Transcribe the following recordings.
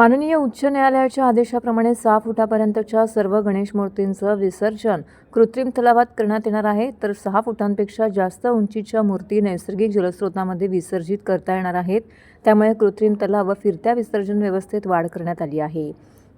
माननीय उच्च न्यायालयाच्या आदेशाप्रमाणे सहा फुटापर्यंतच्या सर्व गणेश मूर्तींचं विसर्जन कृत्रिम तलावात करण्यात येणार आहे. तर सहा फुटांपेक्षा जास्त उंचीच्या मूर्ती नैसर्गिक जलस्रोतामध्ये विसर्जित करता येणार आहेत. त्यामुळे कृत्रिम तलाव व फिरत्या विसर्जन व्यवस्थेत वाढ करण्यात आली आहे.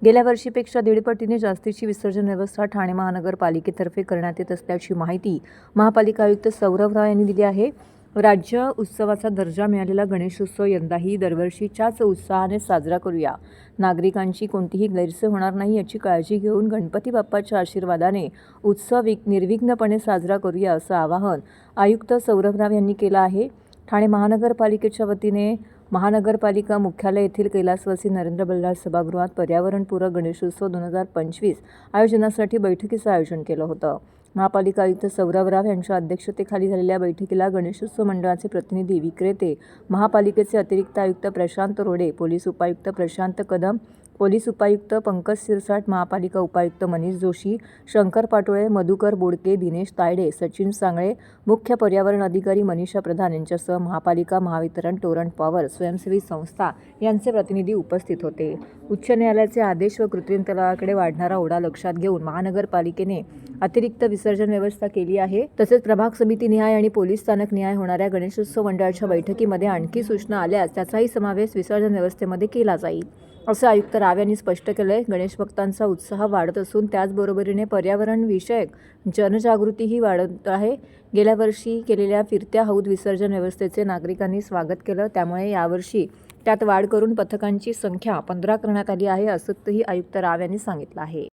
गेल्या वर्षीपेक्षा दीडपटीने जास्तीची विसर्जन व्यवस्था ठाणे महानगरपालिकेतर्फे करण्यात येत असल्याची माहिती महापालिका आयुक्त सौरभ राव यांनी दिली आहे. राज्य उत्सवाचा दर्जा मिळालेला गणेशोत्सव यंदाही दरवर्षीच्याच उत्साहाने साजरा करूया. नागरिकांची कोणतीही गैरसोय होणार नाही याची काळजी घेऊन गणपती बाप्पाच्या आशीर्वादाने उत्सव निर्विघ्नपणे साजरा करूया असं आवाहन आयुक्त सौरभ राव यांनी केलं आहे. ठाणे महानगरपालिकेच्या वतीने महानगरपालिका मुख्यालय येथील कैलासवासी नरेंद्र बल्लाळ सभागृहात पर्यावरणपूरक गणेशोत्सव दोन हजार पंचवीस आयोजनासाठी बैठकीचं आयोजन केलं होतं. महापालिका आयुक्त सौरभ राव यांच्या अध्यक्षतेखाली झालेल्या बैठकीला गणेशोत्सव मंडळाचे प्रतिनिधी विक्रेते महापालिकेचे अतिरिक्त आयुक्त प्रशांत रोडे पोलीस उपायुक्त प्रशांत कदम पोलीस उपायुक्त पंकज सिरसाट महापालिका उपायुक्त मनीष जोशी शंकर पाटोळे मधुकर बोडके दिनेश तायडे सचिन सांगळे मुख्य पर्यावरण अधिकारी मनीषा प्रधान यांच्यासह महापालिका महावितरण टोरंट पॉवर स्वयंसेवी संस्था यांचे प्रतिनिधी उपस्थित होते. उच्च न्यायालयाचे आदेश व कृत्रिम तलावाकडे वाढणारा ओढा लक्षात घेऊन महानगरपालिकेने अतिरिक्त विसर्जन व्यवस्था केली आहे. तसेच प्रभाग समिती निहाय आणि पोलीस स्थानक निहाय होणाऱ्या गणेशोत्सव मंडळाच्या बैठकीमध्ये आणखी सूचना आल्यास त्याचाही समावेश विसर्जन व्यवस्थेमध्ये केला जाईल. असं आयुक्त राव यांनी स्पष्ट केलंय. गणेश भक्तांचा उत्साह वाढत असून त्याचबरोबरीने पर्यावरणविषयक जनजागृतीही वाढत आहे. गेल्या वर्षी केलेल्या फिरत्या हौद विसर्जन व्यवस्थेचे नागरिकांनी स्वागत केलं. त्यामुळे यावर्षी त्यात वाढ करून पथकांची संख्या पंधरा करण्यात आली आहे असंही आयुक्त राव यांनी सांगितलं आहे.